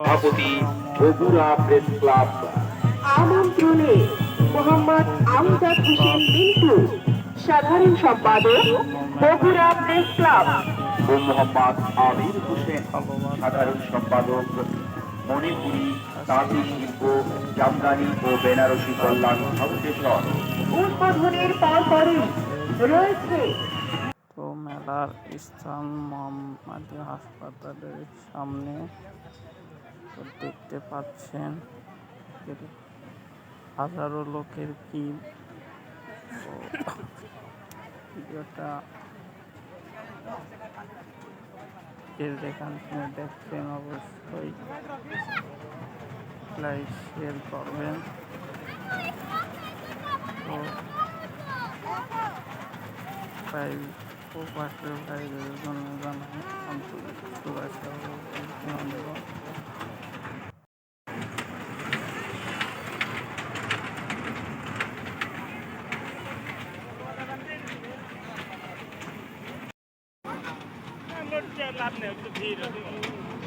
সভাপতি Bogura press club. আমন্ত্রণে মোহাম্মদ আমজাদ হোসেন মিন্টু সাধারণ সম্পাদক বগুড়া প্রেস ক্লাব। ও মোহাম্মদ আমির হোসেন সাধারণ সম্পাদক মণিপুরি তাঁতি শিল্প জামদানি ও বেনারসি কল্যাণ ফাউন্ডেশন। উদ্বোধনের পরপরই রয়েছে তো মেলার স্থান মোহাম্মদী হাসপাতালের সামনে। দেখতে পাচ্ছেন হাজারো লোকের তো ভিডিওটা দেখছেন অবশ্যই লাইক শেয়ার করবেন। তো তাই প্রবাসের ভাইদের জন্য জানাই แนเจ็ดลำเหนือสุดทีเลย